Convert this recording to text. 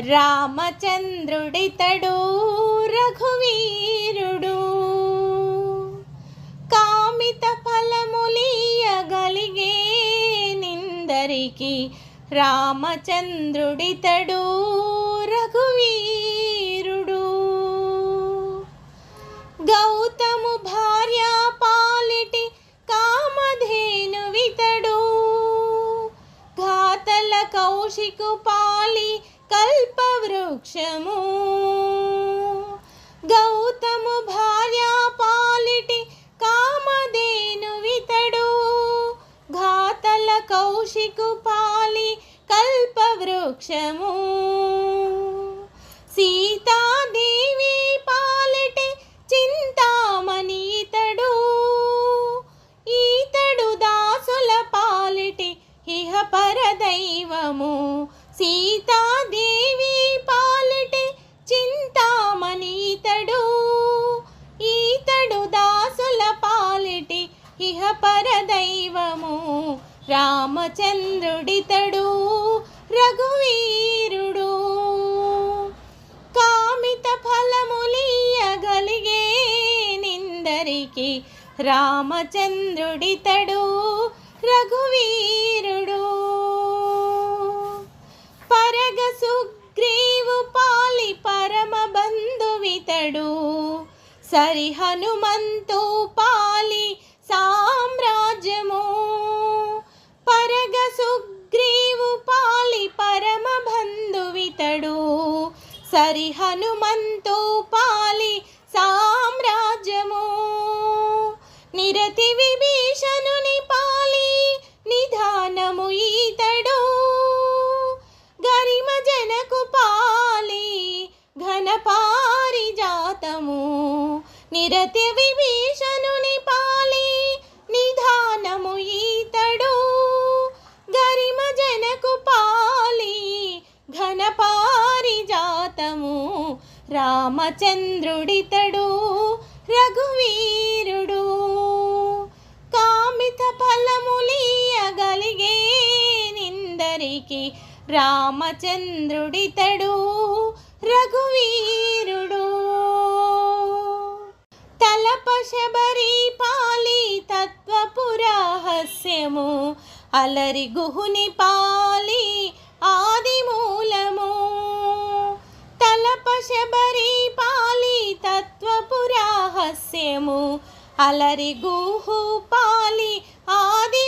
రామచంద్రుడితడు రఘువీరుడు. కామిత ఫలములీయగలిగే నిందరికి రామచంద్రుడితడు రఘువీరుడు. గౌతము భార్య పాలిటి కామధేను వితడు ఘాతల కౌశికు పాలి కల్పవృక్షము. గౌతము భార్య పాలిటి కామధేను వితడు ఘాతల కౌశికు పాలి కల్పవృక్షము. సీతాదేవి పాలిటి చింతామణి ఇతడు. ఈతడు దాసుల పాలిటి ఇహ పరదైవము సీతా రామచంద్రుడితడు రఘువీరుడు. కామిత ఫలములియగలిగే నిందరికి రామచంద్రుడితడు రఘువీరుడు. పరగ సుగ్రీవు పాలి పరమ బంధువితడు సరి హనుమంతు పాలి సుగ్రీవు పాలి పరమ బంధువితడు. సరి హనుమంతు పాలి సామ్రాజ్యము. నిరతి విభీషణుని పాలి నిధానము ఈతడు. గరిమ జనకు పాలి ఘన పారిజాతము. నిరతి విభీషణుని పాలి రామచంద్రుడితడు రఘువీరుడు. కామిత ఫలములీయగలిగే నిందరికి రామచంద్రుడితడు రఘువీరుడు. తలప శబరి పాలి తత్వపురహస్యము అలరి గుహుని పాలి తత్వపురహస్యము అలరి గుహు పాలి ఆది